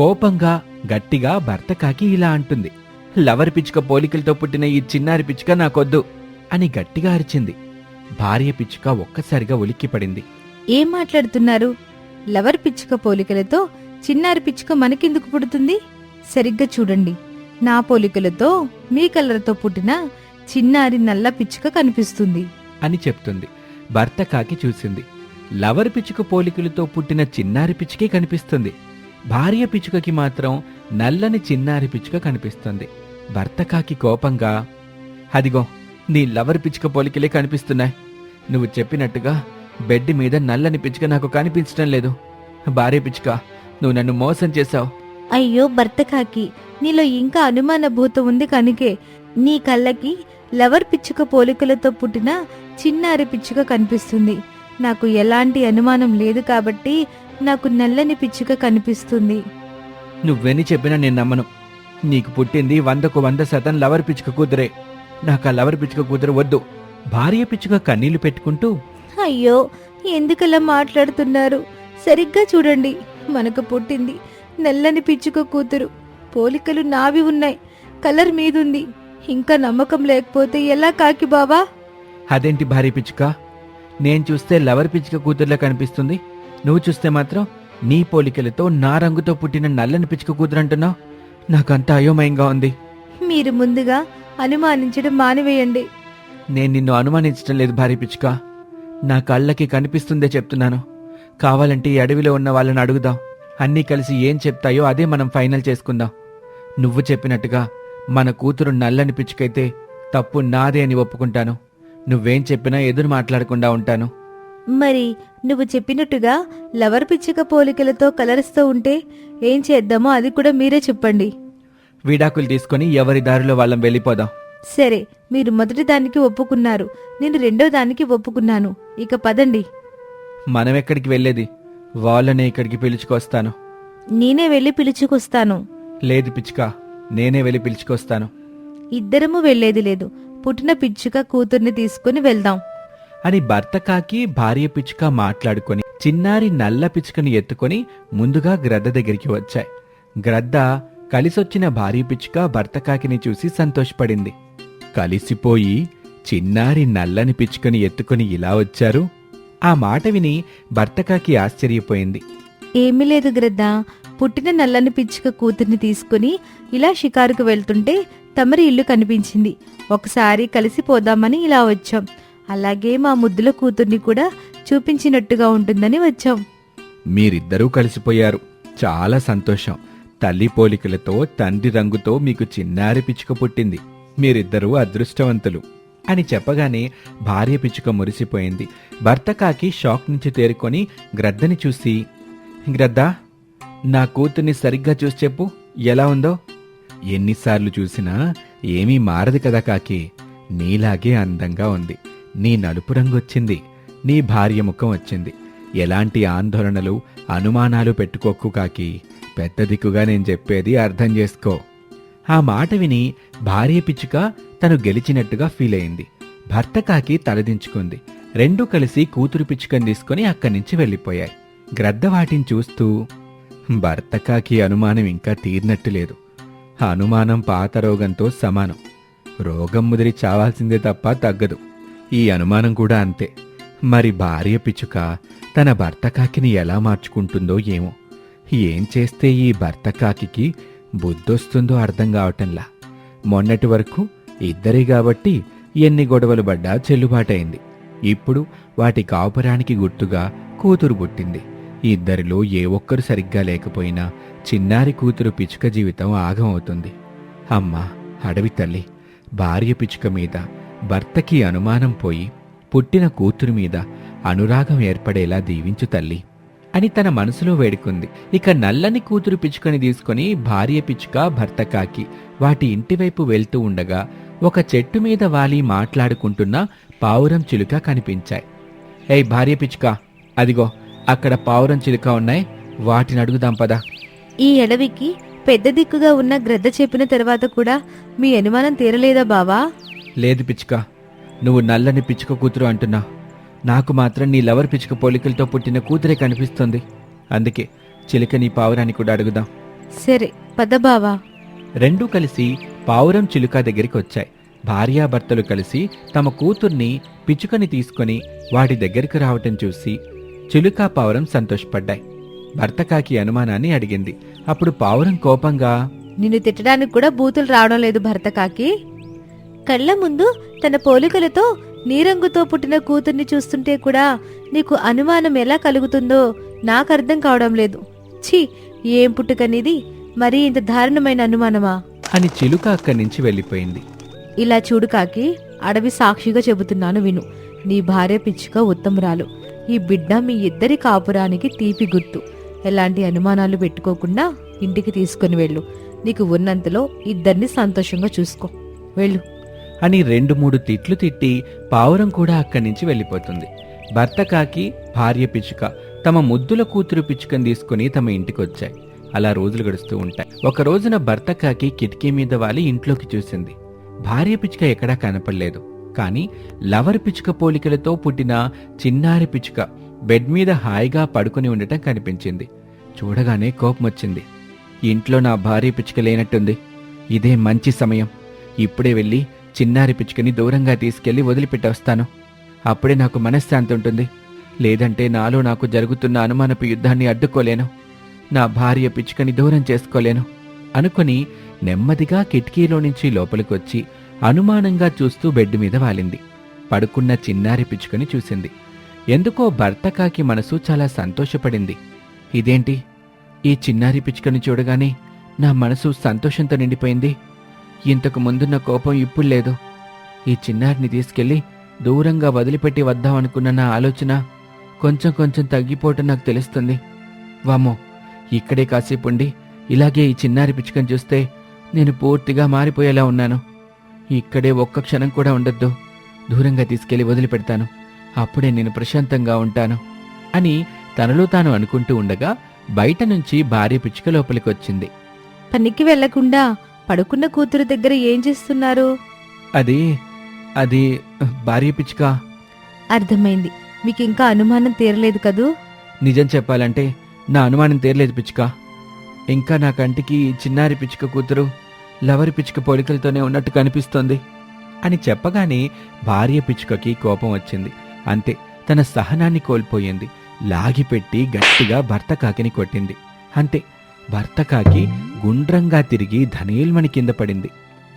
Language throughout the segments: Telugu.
కోపంగా గట్టిగా భర్త కాకి ఇలా అంటుంది. లవర్ పిచ్చుక పోలికలతో పుట్టిన ఈ చిన్నారి పిచ్చుక నాకొద్దు అని గట్టిగా అరిచింది. భార్య పిచ్చుక ఒక్కసారిగా ఉలిక్కిపడింది ఏం మాట్లాడుతున్నారు? లవర్ పిచ్చుక పోలికలతో చిన్నారి పిచ్చుక మనకెందుకు పుడుతుంది? సరిగ్గా చూడండి. నా పోలికలతో మీ కలర్తో పుట్టిన చిన్నారి నల్ల పిచ్చుక కనిపిస్తుంది. అని చెప్తుంది. భర్త కాకి చూసింది. లవర్ పిచ్చుక పోలికలతో పుట్టిన చిన్నారి పిచ్చుకే కనిపిస్తుంది. భార్య పిచ్చుకకి మాత్రం నల్లని చిన్నారి పిచ్చుక కనిపిస్తుంది. భర్త కాకి కోపంగా అదిగో నీ లవర్ పిచ్చుక పోలికలే కనిపిస్తున్నాయి. నువ్వు చెప్పినట్టుగా బెడ్ మీద నల్లని పిచ్చుక నాకు కనిపించడం లేదు. భార్య పిచ్చుక నువ్వు నన్ను మోసం చేశావు. అయ్యో భర్త కాకి నీలో ఇంకా అనుమానభూతం ఉంది కనుకే. నీ కళ్ళకి లవర్ పిచ్చుక పోలికలతో పుట్టిన చిన్నారి పిచ్చుక కనిపిస్తుంది. నాకు ఎలాంటి అనుమానం లేదు కాబట్టి నాకు నల్లని పిచ్చుక కనిపిస్తుంది. నువ్వెన్ని చెప్పినా నేను నమ్మను. నీకు పుట్టింది వందకు వంద శాతం లవర్ పిచ్చుక కూతురే. నాకు ఆ లవర్ పిచ్చుక కూతురు వద్దు. భార్య పిచ్చుక కన్నీళ్ళు పెట్టుకుంటూ అయ్యో ఎందుకలా మాట్లాడుతున్నారు? సరిగ్గా చూడండి మనకు పుట్టింది నల్లని పిచ్చుక కూతురు. పోలికలు నావి ఉన్నాయి కలర్ మీదుంది. ఇంకా నమ్మకం లేకపోతే ఎలా కాకి బావా? అదేంటి భార్య పిచ్చుక? నేను చూస్తే లవర్ పిచ్చుక కూతురులా కనిపిస్తుంది. నువ్వు చూస్తే మాత్రం నీ పోలికలతో నా రంగుతో పుట్టిన నల్లని పిచ్చుక కూతురు అంటున్నావు నాకంత అయోమయంగా ఉంది. మీరు ముందుగా అనుమానించడం మానివేయండి. నేను నిన్ను అనుమానించడం లేదు భార్య పిచ్చుక. నా కళ్ళకి కనిపిస్తుందే చెప్తున్నాను. కావాలంటే ఈ అడవిలో ఉన్న వాళ్ళని అడుగుదాం. అన్నీ కలిసి ఏం చెప్తాయో అదే మనం ఫైనల్ చేసుకుందాం. నువ్వు చెప్పినట్టుగా మన కూతురు నల్లని పిచ్చుకైతే తప్పు నాదే అని ఒప్పుకుంటాను. నువ్వేం చెప్పినా ఎదురు మాట్లాడకుండా ఉంటాను. మరి నువ్వు చెప్పినట్టుగా లవర్ పిచ్చుక పోలికలతో కలర్స్తో ఉంటే ఏం చేద్దామో అది కూడా మీరే చెప్పండి. విడాకులు తీసుకొని ఎవరి దారిలో వాళ్ళం వెళ్ళిపోదాం. సరే మీరు మొదటి దానికి ఒప్పుకున్నారు. నేను రెండో దానికి ఒప్పుకున్నాను. ఇక పదండి. మనం ఎక్కడికి వెళ్ళేది? వాళ్ళనే ఇక్కడికి పిలుచుకొస్తాను. నేనే వెళ్ళి పిలుచుకొస్తాను. లేదు పిచ్చుక నేనే వెళ్ళి పిలుచుకొస్తాను. ఇద్దరము వెళ్ళేది లేదు. పుట్టిన పిచ్చుక కూతుర్ని తీసుకుని వెళ్దాం. అని భర్త కాకి భార్య పిచ్చుక మాట్లాడుకొని చిన్నారి నల్ల పిచ్చుకని ఎత్తుకొని ముందుగా గ్రద్ద దగ్గరికి వచ్చాయి. గ్రద్ద కలిసొచ్చిన భార్య పిచ్చుక భర్త కాకిని చూసి సంతోషపడింది. కలిసిపోయి చిన్నారి నల్లని పిచ్చుకని ఎత్తుకొని ఇలా వచ్చారు? ఆ మాట విని భర్తకాకి ఆశ్చర్యపోయింది. ఏమీ లేదు గ్రద్ద. పుట్టిన నల్లని పిచ్చుక కూతుర్ని తీసుకుని ఇలా షికారుకు వెళ్తుంటే తమరి ఇల్లు కనిపించింది. ఒకసారి కలిసిపోదామని ఇలా వచ్చాం. అలాగే మా ముద్దుల కూతుర్ని కూడా చూపించినట్టుగా ఉంటుందని వచ్చాం. మీరిద్దరూ కలిసిపోయారు. చాలా సంతోషం. తల్లి పోలికలతో తండ్రి రంగుతో మీకు చిన్నారి పిచ్చుక పుట్టింది. మీరిద్దరూ అదృష్టవంతులు. అని చెప్పగానే భార్య పిచ్చుక మురిసిపోయింది. భర్త కాకి షాక్ నుంచి తేరుకొని గ్రద్దని చూసి గ్రద్ద నా కూతుర్ని సరిగ్గా చూసి చెప్పు. ఎలా ఉందో? ఎన్నిసార్లు చూసినా ఏమీ మారదు కదా కాకి. నీలాగే అందంగా ఉంది. నీ నలుపు రంగు వచ్చింది నీ భార్య ముఖం వచ్చింది. ఎలాంటి ఆందోళనలు అనుమానాలు పెట్టుకోకు కాకి. పెద్ద దిక్కుగా నేను చెప్పేది అర్థం చేసుకో. ఆ మాట విని భార్య పిచ్చుక తను గెలిచినట్టుగా ఫీల్ అయింది. భర్త కాకి తలదించుకుంది. రెండూ కలిసి కూతురు పిచ్చుకని తీసుకుని అక్కడి నుంచి వెళ్ళిపోయాయి. గ్రద్ద వాటిని చూస్తూ భర్త కాకి అనుమానం ఇంకా తీరినట్టు లేదు. ఆ అనుమానం పాత రోగంతో సమానం. రోగం ముదిరి చావాల్సిందే తప్ప తగ్గదు. ఈ అనుమానం కూడా అంతే. మరి భార్య పిచ్చుక తన భర్త కాకిని ఎలా మార్చుకుంటుందో ఏమో. ఏం చేస్తే ఈ భర్త కాకికి బుద్ధొస్తుందో అర్థం కావటంలా. మొన్నటి వరకు ఇద్దరే కాబట్టి ఎన్ని గొడవలు పడ్డా చెల్లుబాటైంది ఇప్పుడు వాటి కాపురానికి గుర్తుగా కూతురు పుట్టింది. ఇద్దరిలో ఏ ఒక్కరు సరిగ్గా లేకపోయినా చిన్నారి కూతురు పిచ్చుక జీవితం ఆగమవుతుంది. అమ్మా అడవి తల్లి భార్య పిచ్చుక మీద భర్తకి అనుమానం పోయి పుట్టిన కూతురు మీద అనురాగం ఏర్పడేలా దీవించు తల్లి అని తన మనసులో వేడుకుంది. ఇక నల్లని కూతురు పిచ్చుకని తీసుకొని భార్య పిచ్చుక భర్త కాకి వాటి ఇంటివైపు వెళ్తూ ఉండగా ఒక చెట్టు మీద వాలి మాట్లాడుకుంటున్న పావురం చిలుక కనిపించాయి. ఏయ్ భార్య పిచ్చుక అదిగో అక్కడ పావురం చిలుక ఉన్నాయి. వాటిని అడుగుదాం పదా. ఈ ఎడవికి పెద్ద దిక్కుగా ఉన్న గ్రద్ద చెప్పిన తర్వాత కూడా మీ అనుమానం తీరలేదా బావా? లేదు పిచ్చుక నువ్వు నల్లని పిచ్చుక కూతురు అంటున్నావు నాకు మాత్రం నీ లవర్ పిచ్చుక పోలికలతో పుట్టిన కూతురే కనిపిస్తుంది. అందుకే చిలుక నీ పావురాన్ని కూడా అడుగుదాం. సరే పద బావా. రెండూ కలిసి పావురం చిలుక దగ్గరికి వచ్చాయి. భార్యాభర్తలు కలిసి తమ కూతుర్ని పిచ్చుకని తీసుకొని వాటి దగ్గరికి రావటం చూసి చిలుక పావురం సంతోషపడ్డాయి. భర్త కాకి అనుమానాన్ని అడిగింది. అప్పుడు పావురం కోపంగా నిన్ను తిట్టడానికి కూడా బూతులు రావడం లేదు భర్త కాకి. కళ్ళ ముందు తన పోలికలతో నీరంగుతో పుట్టిన కూతుర్ని చూస్తుంటే కూడా నీకు అనుమానం ఎలా కలుగుతుందో నాకు అర్థం కావడం లేదు. ఛీ ఏం పుట్టుకనిది? మరీ ఇంత దారుణమైన అనుమానమా? అని చిలుక అక్కడి నుంచి వెళ్ళిపోయింది. ఇలా చూడు కాకి అడవి సాక్షిగా చెబుతున్నాను విను. నీ భార్య పిచ్చుక ఉత్తమురాలు. ఈ బిడ్డ మీ ఇద్దరి కాపురానికి తీపి గుర్తు. ఎలాంటి అనుమానాలు పెట్టుకోకుండా ఇంటికి తీసుకుని వెళ్ళు. నీకు ఉన్నంతలో ఇద్దరిని సంతోషంగా చూసుకో. వెళ్ళు. అని రెండు మూడు తిట్లు తిట్టి పావురం కూడా అక్కడి నుంచి వెళ్ళిపోతుంది. భర్త కాకి భార్య పిచ్చుక తమ ముద్దుల కూతురు పిచ్చుకని తీసుకుని తమ ఇంటికి వచ్చాయి అలా రోజులు గడుస్తూ ఉంటాయి. ఒక రోజున భర్త కాకి కిటికీ మీద వాలి ఇంట్లోకి చూసింది. భార్య పిచ్చుక ఎక్కడా కనపడలేదు. కానీ లవర్ పిచ్చుక పోలికలతో పుట్టిన చిన్నారి పిచ్చుక బెడ్ మీద హాయిగా పడుకుని ఉండటం కనిపించింది. చూడగానే కోపం వచ్చింది ఇంట్లో నా భార్య పిచ్చుక లేనట్టుంది. ఇదే మంచి సమయం. ఇప్పుడే వెళ్ళి చిన్నారి పిచ్చుకని దూరంగా తీసుకెళ్ళి వదిలిపెట్టొస్తాను. అప్పుడే నాకు మనశ్శాంతి ఉంటుంది. లేదంటే నాలో నాకు జరుగుతున్న అనుమానపు యుద్ధాన్ని అడ్డుకోలేను. నా భార్య పిచ్చుకని దూరం చేసుకోలేను. అనుకుని నెమ్మదిగా కిటికీలో నుంచి లోపలికొచ్చి అనుమానంగా చూస్తూ బెడ్ మీద వాలింది. పడుకున్న చిన్నారి పిచ్చుకని చూసింది. ఎందుకో భర్త కాకి మనసు చాలా సంతోషపడింది. ఇదేంటి? ఈ చిన్నారి పిచ్చుకని చూడగానే నా మనసు సంతోషంతో నిండిపోయింది. ఇంతకు ముందున్న కోపం ఇప్పుడు లేదు. ఈ చిన్నారిని తీసుకెళ్ళి దూరంగా వదిలిపెట్టి వద్దామనుకున్న నా ఆలోచన కొంచెం కొంచెం తగ్గిపోవటం నాకు తెలుస్తుంది. వామ్మో ఇక్కడే కాసేపు ఉండి ఇలాగే ఈ చిన్నారి పిచ్చుకని చూస్తే నేను పూర్తిగా మారిపోయేలా ఉన్నాను. ఇక్కడే ఒక్క క్షణం కూడా ఉండొద్దు. దూరంగా తీసుకెళ్ళి వదిలిపెడతాను. అప్పుడే నేను ప్రశాంతంగా ఉంటాను అని తనలో తాను అనుకుంటూ ఉండగా బయట నుంచి భార్య పిచ్చుక లోపలికి వచ్చింది పనికి వెళ్ళకుండా పడుకున్న కూతురు దగ్గర ఏం చేస్తున్నారు? అది అది భార్య పిచ్చుక. అర్థమైంది. మీకు ఇంకా అనుమానం తీరలేదు కదూ? నిజం చెప్పాలంటే నా అనుమానం తీరలేదు పిచ్చుక. ఇంకా నా కంటికి చిన్నారి పిచ్చుక కూతురు లవరి పిచ్చుక పోలికలతోనే ఉన్నట్టు కనిపిస్తోంది అని చెప్పగానే భార్య పిచ్చుకకి కోపం వచ్చింది. అంతే తన సహనాన్ని కోల్పోయింది. లాగిపెట్టి గట్టిగా భర్త కాకిని కొట్టింది. అంతే భర్త కాకి గుండ్రంగా తిరిగి ధనేల్మణి కింద పడింది.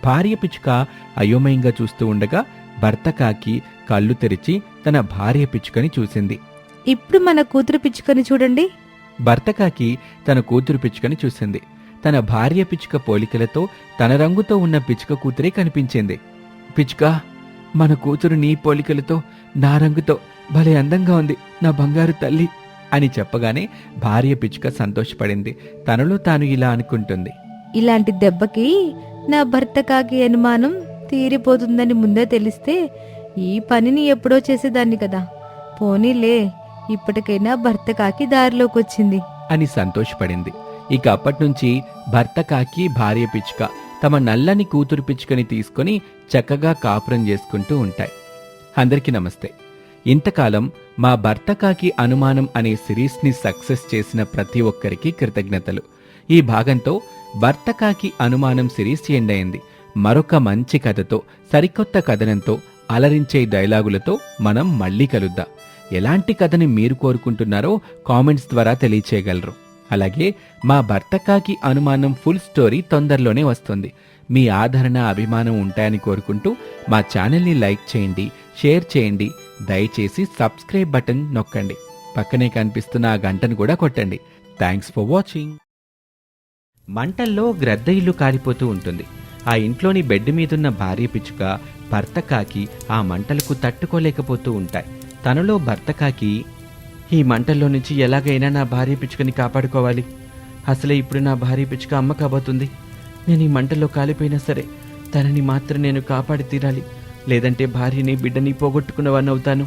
భార్య పిచ్చుక అయోమయంగా చూస్తూ ఉండగా భర్త కాకి కళ్ళు తెరిచి తన భార్య పిచ్చుకని చూసింది. ఇప్పుడు మన కూతురు పిచ్చుకని చూడండి. భర్త కాకి తన కూతురు పిచ్చుకని చూసింది. తన భార్య పిచ్చుక పోలికలతో తన రంగుతో ఉన్న పిచ్చుక కూతురే కనిపించింది. పిచ్చుక మన కూతురు నీ పోలికలతో నా రంగుతో భలే అందంగా ఉంది. నా బంగారు తల్లి. అని చెప్పగానే భార్య పిచ్చుక సంతోషపడింది. తనలో తాను ఇలా అనుకుంటుంది. ఇలాంటి దెబ్బకి నా భర్త కాకి అనుమానం తీరిపోతుందని ముందే తెలిస్తే ఈ పనిని ఎప్పుడో చేసేదాన్ని కదా. పోనీలే ఇప్పటికైనా భర్త కాకి దారిలోకి వచ్చింది అని సంతోషపడింది. ఇక అప్పట్నుంచి భర్త కాకి భార్య పిచ్చుక తమ నల్లని కూతురు పిచ్చుకని తీసుకొని చక్కగా కాపురం చేసుకుంటూ ఉంటాయి. అందరికీ నమస్తే. ఇంతకాలం మా భర్త కాకి అనుమానం అనే సిరీస్ని సక్సెస్ చేసిన ప్రతి ఒక్కరికి కృతజ్ఞతలు. ఈ భాగంతో భర్త కాకి అనుమానం సిరీస్ ఎండ్ అయింది. మరొక మంచి కథతో సరికొత్త కథనంతో అలరించే డైలాగులతో మనం మళ్ళీ కలుద్దాం. ఎలాంటి కథని మీరు కోరుకుంటున్నారో కామెంట్స్ ద్వారా తెలియచేయగలరు. అలాగే మా భర్త కాకి అనుమానం ఫుల్ స్టోరీ తొందరలోనే వస్తుంది. మీ ఆదరణ అభిమానం ఉంటాయని కోరుకుంటూ మా ఛానల్ని లైక్ చేయండి షేర్ చేయండి. దయచేసి సబ్స్క్రైబ్ బటన్ నొక్కండి. పక్కనే కనిపిస్తున్న ఆ గంటను కూడా కొట్టండి. Thanks for watching. మంటల్లో గ్రద్ద ఇల్లు కాలిపోతూ ఉంటుంది. ఆ ఇంట్లోని బెడ్ మీదున్న భార్య పిచ్చుక భర్త కాకి ఆ మంటలకు తట్టుకోలేకపోతూ ఉంటాయి. తనలో భర్త కాకి ఈ మంటల్లో నుంచి ఎలాగైనా నా భార్య పిచ్చుకని కాపాడుకోవాలి. అసలే ఇప్పుడు నా భార్య పిచ్చుక అమ్మ కాబోతుంది. నేను ఈ మంటల్లో కాలిపోయినా సరే తనని మాత్రం నేను కాపాడి తీరాలి. లేదంటే భార్యని బిడ్డని పోగొట్టుకున్నవాన్ని అవుతాను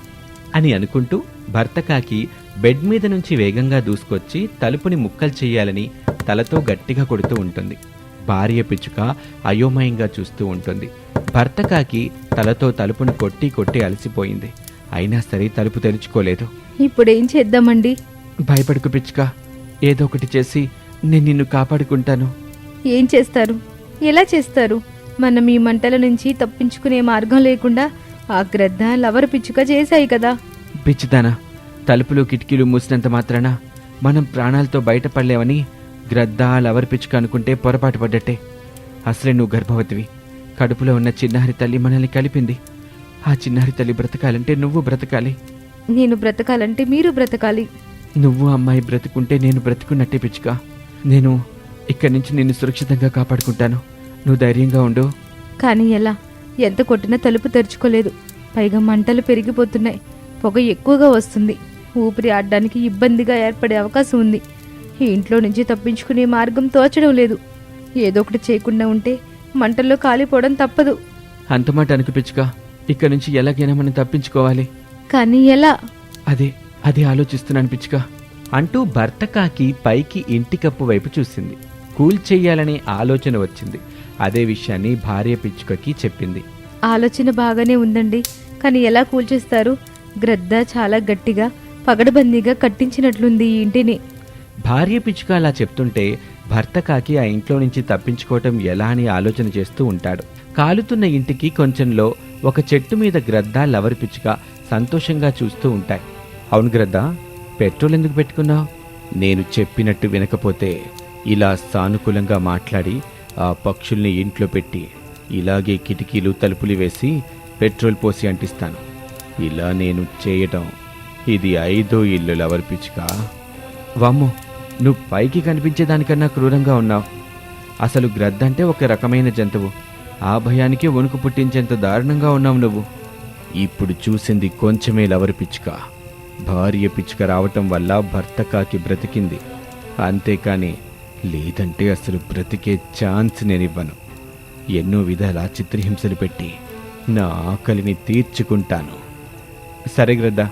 అని అనుకుంటూ భర్త కాకి బెడ్ మీద నుంచి వేగంగా దూసుకొచ్చి తలుపుని ముక్కలు చెయ్యాలని తలతో గట్టిగా కొడుతూ ఉంటుంది. భార్య పిచ్చుక అయోమయంగా చూస్తూ ఉంటుంది. భర్త కాకి తలతో తలుపును కొట్టి కొట్టి అలసిపోయింది. అయినా సరే తలుపు తెరుచుకోలేదు. ఇప్పుడేం చేద్దామండి? భయపడుకు పిచ్చుక. ఏదో ఒకటి చేసి నేను నిన్ను కాపాడుకుంటాను. ఏం చేస్తారు? ఎలా చేస్తారు? మనం ఈ మంటల నుంచి తప్పించుకునే మార్గం లేకుండా ఆ గ్రద్ద లవర్ పిచ్చుక చేశాయి కదా? పిచ్చిదానా తలుపులు కిటికీలు మూసినంత మాత్రాన మనం ప్రాణాలతో బయటపడలేమని గ్రద్ద లవర్ పిచ్చుక అనుకుంటే పొరపాటు పడ్డట్టే. అసలే నువ్వు గర్భవతివి. కడుపులో ఉన్న చిన్నారి తల్లి మనల్ని కలిపింది. ఆ చిన్నారి తల్లి బ్రతకాలంటే నువ్వు బ్రతకాలి. నేను బ్రతకాలంటే మీరు బ్రతకాలి. నువ్వు అమ్మాయి బ్రతుకుంటే నేను బ్రతుకున్నట్టే పిచ్చుక. నేను ఇక్కడి నుంచి నిన్ను సురక్షితంగా కాపాడుకుంటాను. నువ్వు ధైర్యంగా ఉండు. కానీ ఎలా? ఎంత కొట్టినా తలుపు తెరుచుకోలేదు. పైగా మంటలు పెరిగిపోతున్నాయి. పొగ ఎక్కువగా వస్తుంది. ఊపిరి ఆడడానికి ఇబ్బందిగా ఏర్పడే అవకాశం ఉంది. ఈ ఇంట్లో నుంచి తప్పించుకునే మార్గం తోచడం లేదు. ఏదో ఒకటి చేయకుండా ఉంటే మంటల్లో కాలిపోవడం తప్పదు. అంత మాట అనుకు పిచ్చుక ఇక్కడి నుంచి ఎలాగైనా మనం తప్పించుకోవాలి. కానీ ఎలా? అదే అదే ఆలోచిస్తున్నాను పిచ్చుక అంటూ భర్త కాకి పైకి ఇంటి కప్పు వైపు చూసింది. కూల్ చెయ్యాలనే ఆలోచన వచ్చింది. అదే విషయాన్ని భార్య పిచ్చుకకి చెప్పింది. ఆలోచన బాగానే ఉందండి. కానీ ఎలా కూల్చేస్తారు? గ్రద్ద చాలా గట్టిగా పగడబందీగా కట్టించినట్లుంది ఈ ఇంటిని. భార్య పిచ్చుక అలా చెప్తుంటే భర్త కాకి ఆ ఇంట్లో నుంచి తప్పించుకోవటం ఎలా అని ఆలోచన చేస్తూ ఉంటాడు. కాలుతున్న ఇంటికి కొంచెంలో ఒక చెట్టు మీద గ్రద్ద లవర్ పిచ్చుక సంతోషంగా చూస్తూ ఉంటాయి. అవును గ్రద్ద పెట్రోల్ ఎందుకు పెట్టుకున్నావు? నేను చెప్పినట్టు వినకపోతే ఇలా సానుకూలంగా మాట్లాడి ఆ పక్షుల్ని ఇంట్లో పెట్టి ఇలాగే కిటికీలు తలుపులు వేసి పెట్రోల్ పోసి అంటిస్తాను. ఇలా నేను చేయటం ఇది ఐదో ఇల్లు లవర్ పిచ్చుక. వామ్మో నువ్వు పైకి కనిపించేదానికన్నా క్రూరంగా ఉన్నావు. అసలు గ్రద్దంటే ఒక రకమైన జంతువు. ఆ భయానికి వణుకు పుట్టించేంత దారుణంగా ఉన్నావు నువ్వు. ఇప్పుడు చూసింది కొంచెమే లవరి పిచ్చుక. భార్య పిచ్చుక రావటం వల్ల భర్త కాకి బ్రతికింది. అంతేకాని లేదంటే అసలు బ్రతికే ఛాన్స్ నేనివ్వను. ఎన్నో విధాల చిత్రహింసలు పెట్టి నా ఆకలిని తీర్చుకుంటాను. సరే గ్రద్ద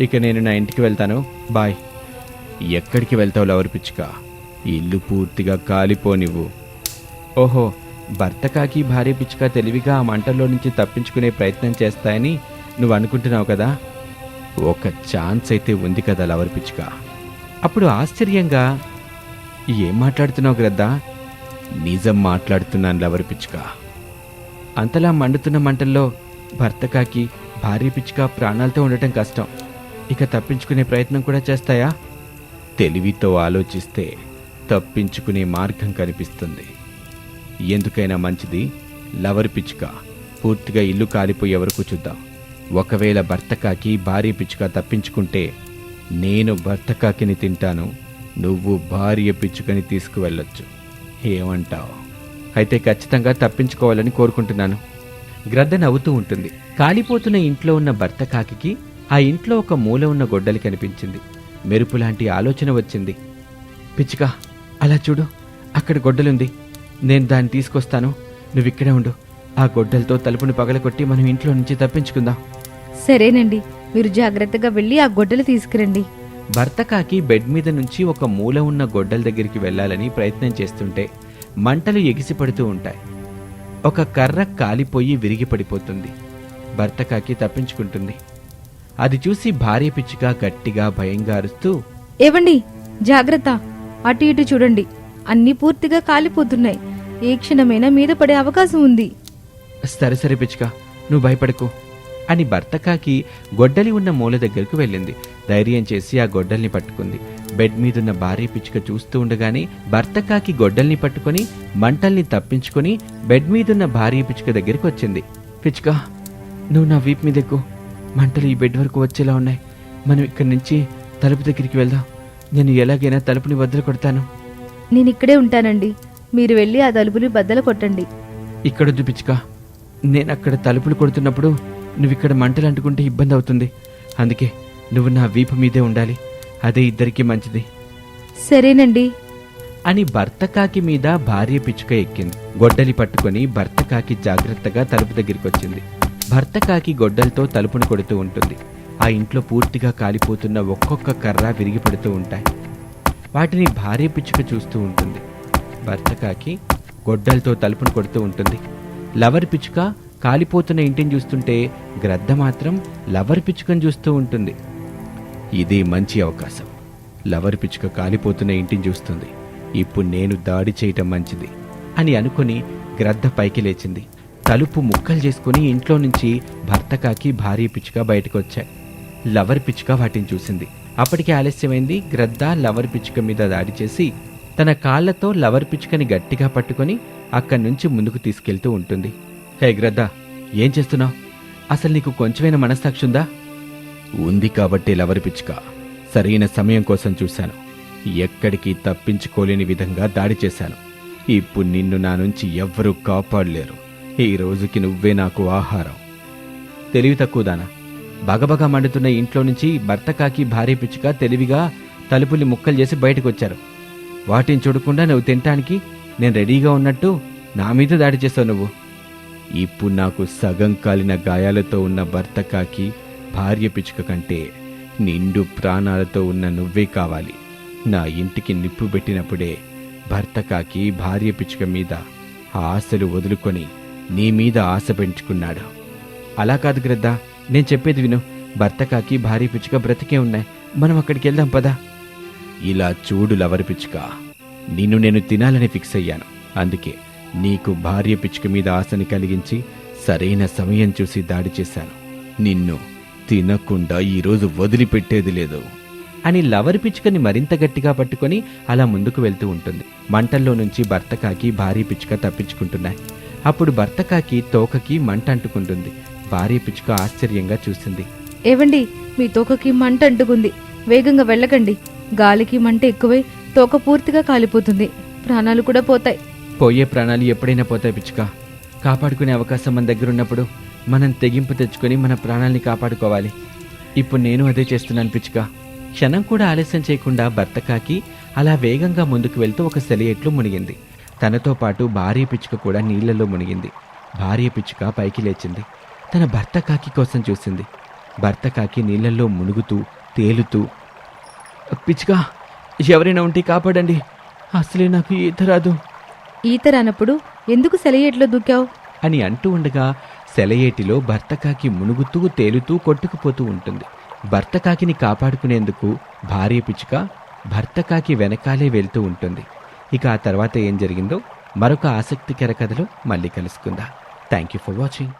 ఇక నేను నా ఇంటికి వెళ్తాను. బాయ్. ఎక్కడికి వెళ్తావు లవర్ పిచ్చుక? ఇల్లు పూర్తిగా కాలిపోనివ్వు ఓహో భర్త కాకి భార్య పిచ్చుక తెలివిగా ఆ మంటల్లో నుంచి తప్పించుకునే ప్రయత్నం చేస్తాయని నువ్వు అనుకుంటున్నావు కదా? ఒక ఛాన్స్ అయితే ఉంది కదా లవర్ పిచ్చుక. అప్పుడు ఆశ్చర్యంగా ఏం మాట్లాడుతున్నావు గ్రద్దా? నిజం మాట్లాడుతున్నాను లవర్ పిచ్చుక. అంతలా మండుతున్న మంటల్లో భర్త కాకి భార్య పిచ్చుక ప్రాణాలతో ఉండటం కష్టం. ఇక తప్పించుకునే ప్రయత్నం కూడా చేస్తాయా? తెలివితో ఆలోచిస్తే తప్పించుకునే మార్గం కనిపిస్తుంది. ఎందుకైనా మంచిది? లవర్ పిచ్చుక పూర్తిగా ఇల్లు కాలిపోయే వరకు చూద్దాం. ఒకవేళ భర్త కాకి భార్య పిచ్చుక తప్పించుకుంటే నేను భర్త కాకిని తింటాను. నువ్వు భార్య పిచ్చుకని తీసుకువెళ్ళొచ్చు. ఏమంటావు? అయితే ఖచ్చితంగా తప్పించుకోవాలని కోరుకుంటున్నాను. గ్రద్ద నవ్వుతూ ఉంటుంది. కాలిపోతున్న ఇంట్లో ఉన్న భర్త కాకికి ఆ ఇంట్లో ఒక మూల ఉన్న గొడ్డలి కనిపించింది. మెరుపు లాంటి ఆలోచన వచ్చింది. పిచ్చుక అలా చూడు. అక్కడ గొడ్డలుంది. నేను దాన్ని తీసుకొస్తాను. నువ్వు ఇక్కడే ఉండు. ఆ గొడ్డలతో తలుపుని పగలగొట్టి మనం ఇంట్లో నుంచి తప్పించుకుందాం. సరేనండి. మీరు జాగ్రత్తగా వెళ్ళి ఆ గొడ్డలు తీసుకురండి. భర్త కాకి బెడ్ మీద నుంచి ఒక మూల ఉన్న గొడ్డల దగ్గరికి వెళ్ళాలని ప్రయత్నం చేస్తుంటే మంటలు ఎగిసిపడుతూ ఉంటాయి. ఒక కర్ర కాలిపోయి విరిగి పడిపోతుంది. భర్త కాకి తప్పించుకుంటుంది. అది చూసి భార్య పిచ్చుక గట్టిగా భయంగా అరుస్తూ ఏవండి జాగ్రత్త. అటు ఇటు చూడండి. అన్నీ పూర్తిగా కాలిపోతున్నాయి. ఏ క్షణమైనా మీద పడే అవకాశం ఉంది. సరే సరే పిచ్చుక నువ్వు భయపడకు అని భర్త కాకి గొడ్డలి ఉన్న మూల దగ్గరకు వెళ్ళింది. ధైర్యం చేసి ఆ గొడ్డల్ని పట్టుకుంది. బెడ్ మీదున్న భార్య పిచ్చుక చూస్తూ ఉండగానే భర్త కాకి గొడ్డల్ని పట్టుకొని మంటల్ని తప్పించుకొని బెడ్ మీదున్న భార్య పిచ్చుక దగ్గరికి వచ్చింది. పిచ్చుక నువ్వు నా వీప్ మీద ఎక్కు మంటలు ఈ బెడ్ వరకు వచ్చేలా ఉన్నాయి. మనం ఇక్కడి నుంచి తలుపు దగ్గరికి వెళ్దాం. నేను ఎలాగైనా తలుపుని వద్దలు కొడతాను. నేను ఇక్కడే ఉంటానండి. మీరు వెళ్ళి ఆ తలుపుని బద్దలు కొట్టండి. ఇక్కడొద్దు పిచ్చుక. నేను అక్కడ తలుపులు కొడుతున్నప్పుడు నువ్వు ఇక్కడ మంటలు అంటుకుంటే ఇబ్బంది అవుతుంది. అందుకే నువ్వు నా వీపు మీదే ఉండాలి. అదే ఇద్దరికీ మంచిది. సరేనండి. అని భర్త కాకి మీద భార్య పిచ్చుక ఎక్కింది. గొడ్డలి పట్టుకొని భర్త కాకి జాగ్రత్తగా తలుపు దగ్గరికి వచ్చింది భర్త కాకి గొడ్డలతో తలుపుని కొడుతూ ఉంటుంది. ఆ ఇంట్లో పూర్తిగా కాలిపోతున్న ఒక్కొక్క కర్ర విరిగి పడుతూ ఉంటాయి. వాటిని భార్య పిచ్చుక చూస్తూ ఉంటుంది. భర్త కాకి గొడ్డలతో తలుపును కొడుతూ ఉంటుంది. లవర్ పిచ్చుక కాలిపోతున్న ఇంటిని చూస్తుంటే గ్రద్ద మాత్రం లవర్ పిచ్చుకను చూస్తూ ఉంటుంది. ఇది మంచి అవకాశం. లవర్ పిచ్చుక కాలిపోతున్న ఇంటిని చూస్తుంది. ఇప్పుడు నేను దాడి చేయటం మంచిది అని అనుకుని గ్రద్ద పైకి లేచింది. తలుపు ముక్కలు చేసుకుని ఇంట్లో నుంచి భర్త కాకి భార్య పిచ్చుక బయటకు వచ్చాయి. లవర్ పిచ్చుక వాటిని చూసింది. అప్పటికే ఆలస్యమైంది. గ్రద్ద లవర్ పిచ్చుక మీద దాడి చేసి తన కాళ్ళతో లవర్ పిచ్చుకని గట్టిగా పట్టుకొని అక్కడి నుంచి ముందుకు తీసుకెళ్తూ ఉంటుంది. హే గ్రద్ద ఏం చేస్తున్నావు? అసలు నీకు కొంచెమైనా మనస్సాక్షి ఉందా? ఉంది కాబట్టి లవరి పిచ్చుక సరైన సమయం కోసం చూశాను. ఎక్కడికి తప్పించుకోలేని విధంగా దాడి చేశాను. ఇప్పుడు నిన్ను నా నుంచి ఎవ్వరూ కాపాడలేరు. ఈ రోజుకి నువ్వే నాకు ఆహారం. తెలివి తక్కువదానా బగబగ మండుతున్న ఇంట్లో నుంచి భర్త కాకి భార్య పిచ్చుక తెలివిగా తలుపుల్ని ముక్కలు చేసి బయటకు వచ్చారు వాటిని చూడకుండా నువ్వు తినటానికి నేను రెడీగా ఉన్నట్టు నా మీద దాడి చేసావు నువ్వు. ఇప్పుడు నాకు సగం కాలిన గాయాలతో ఉన్న భర్త కాకి భార్య పిచ్చుక కంటే నిండు ప్రాణాలతో ఉన్న నువ్వే కావాలి. నా ఇంటికి నిప్పు పెట్టినప్పుడే భర్త కాకి భార్య పిచ్చుక మీద ఆశలు వదులుకొని నీ మీద ఆశ పెంచుకున్నాడు. అలా కాదు గ్రద్దా నేను చెప్పేది విను. భర్త కాకి భార్య పిచ్చుక బ్రతికే ఉన్నాయి. మనం అక్కడికి వెళ్దాం పదా. ఇలా చూడు లవరి పిచ్చుక. నిన్ను నేను తినాలని ఫిక్స్ అయ్యాను. అందుకే నీకు భార్య పిచ్చుక మీద ఆశని కలిగించి సరైన సమయం చూసి దాడి చేశాను. నిన్ను తినకుండా ఈరోజు వదిలిపెట్టేది లేదు. అని లవరి పిచ్చుకని మరింత గట్టిగా పట్టుకొని అలా ముందుకు వెళ్తూ ఉంటుంది. మంటల్లో నుంచి భర్త కాకి భార్య పిచ్చుక తప్పించుకుంటున్నాయి. అప్పుడు భర్త కాకి తోకకి మంట అంటుకుంటుంది. భార్య పిచ్చుక ఆశ్చర్యంగా చూసింది ఏవండి మీ తోకకి మంట అంటుకుంది. వేగంగా వెళ్ళకండి. గాలికి మంట ఎక్కువై తోక పూర్తిగా కాలిపోతుంది. ప్రాణాలు కూడా పోతాయి. పోయే ప్రాణాలు ఎప్పుడైనా పోతాయి పిచ్చుక. కాపాడుకునే అవకాశం మన దగ్గర ఉన్నప్పుడు మనం తెగింపు తెచ్చుకొని మన ప్రాణాల్ని కాపాడుకోవాలి. ఇప్పుడు నేను అదే చేస్తున్నాను పిచ్చుక. క్షణం కూడా ఆలస్యం చేయకుండా భర్త కాకి అలా వేగంగా ముందుకు వెళ్తూ ఒక సెలయేట్లు మునిగింది. తనతో పాటు భార్య పిచ్చుక కూడా నీళ్ళలో మునిగింది. భార్య పిచ్చుక పైకి లేచింది. తన భర్త కాకి కోసం చూసింది. భర్త కాకి నీళ్ళలో మునుగుతూ తేలుతూ పిచ్చుక ఎవరైనా ఉంటే కాపాడండి. అసలే నాకు ఈత రాదు. ఈత రానప్పుడు ఎందుకు సెలయేట్లో దూకావు? అని అంటూ ఉండగా సెలయేటిలో భర్తకాకి మునుగుతూ తేలుతూ కొట్టుకుపోతూ ఉంటుంది. భర్తకాకిని కాపాడుకునేందుకు భార్య పిచ్చుక భర్తకాకి వెనకాలే వెళ్తూ ఉంటుంది. ఇక ఆ తర్వాత ఏం జరిగిందో మరొక ఆసక్తికర కథలో మళ్ళీ కలుసుకుందాం. Thank you for watching